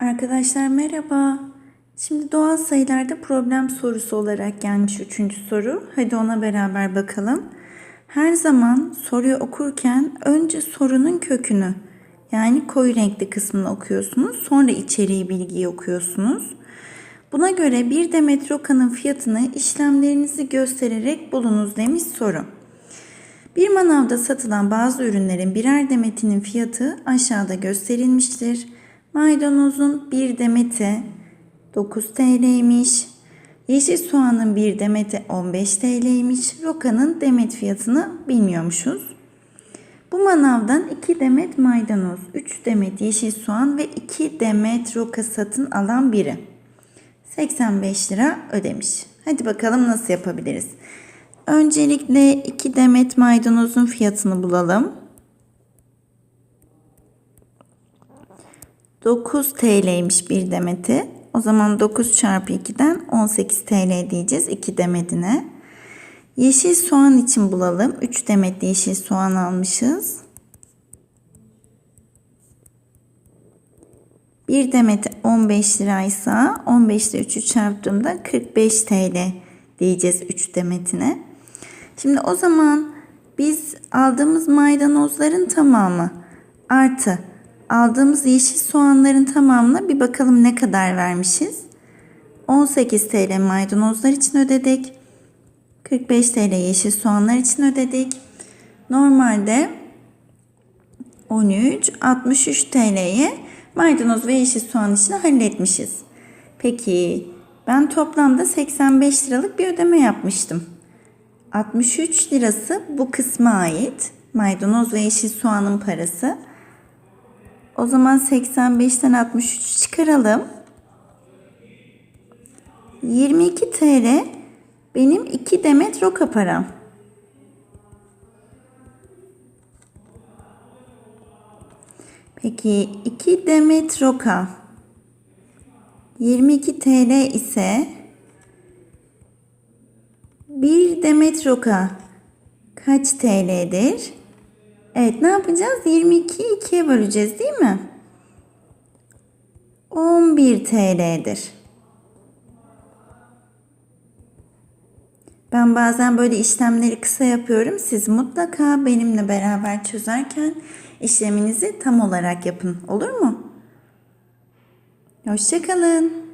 Arkadaşlar merhaba. Şimdi doğal sayılarda problem sorusu olarak gelmiş üçüncü soru. Hadi ona beraber bakalım. Her zaman soruyu okurken önce sorunun kökünü yani koyu renkli kısmını okuyorsunuz. Sonra içeriği bilgiyi okuyorsunuz. Buna göre bir demet rokanın fiyatını işlemlerinizi göstererek bulunuz demiş soru. Bir manavda satılan bazı ürünlerin birer demetinin fiyatı aşağıda gösterilmiştir. Maydanozun bir demeti 9 TL'ymiş. Yeşil soğanın bir demeti 15 TL'ymiş. Rokanın demet fiyatını bilmiyormuşuz. Bu manavdan 2 demet maydanoz, 3 demet yeşil soğan ve 2 demet roka satın alan biri 85 lira ödemiş. Hadi bakalım nasıl yapabiliriz. Öncelikle 2 demet maydanozun fiyatını bulalım. 9 TL'ymiş bir demeti. O zaman 9 çarpı 2'den 18 TL diyeceğiz 2 demetine. Yeşil soğan için bulalım. 3 demet yeşil soğan almışız. Bir demeti 15 liraysa 15 ile 3'ü çarptığımda 45 TL diyeceğiz 3 demetine. Şimdi o zaman biz aldığımız maydanozların tamamı artı aldığımız yeşil soğanların tamamına bir bakalım ne kadar vermişiz. 18 TL maydanozlar için ödedik. 45 TL yeşil soğanlar için ödedik. Normalde 13, 63 TL'ye maydanoz ve yeşil soğan işini halletmişiz. Peki ben toplamda 85 liralık bir ödeme yapmıştım. 63 lirası bu kısma ait. Maydanoz ve yeşil soğanın parası. O zaman 85'ten 63 çıkaralım. 22 TL benim 2 demet roka param. Peki 2 demet roka 22 TL ise 1 demet roka kaç TL'dir? Evet ne yapacağız? 22'yi 2'ye böleceğiz değil mi? 11 TL'dir. Ben bazen böyle işlemleri kısa yapıyorum. Siz mutlaka benimle beraber çözerken işleminizi tam olarak yapın. Olur mu? Hoşçakalın.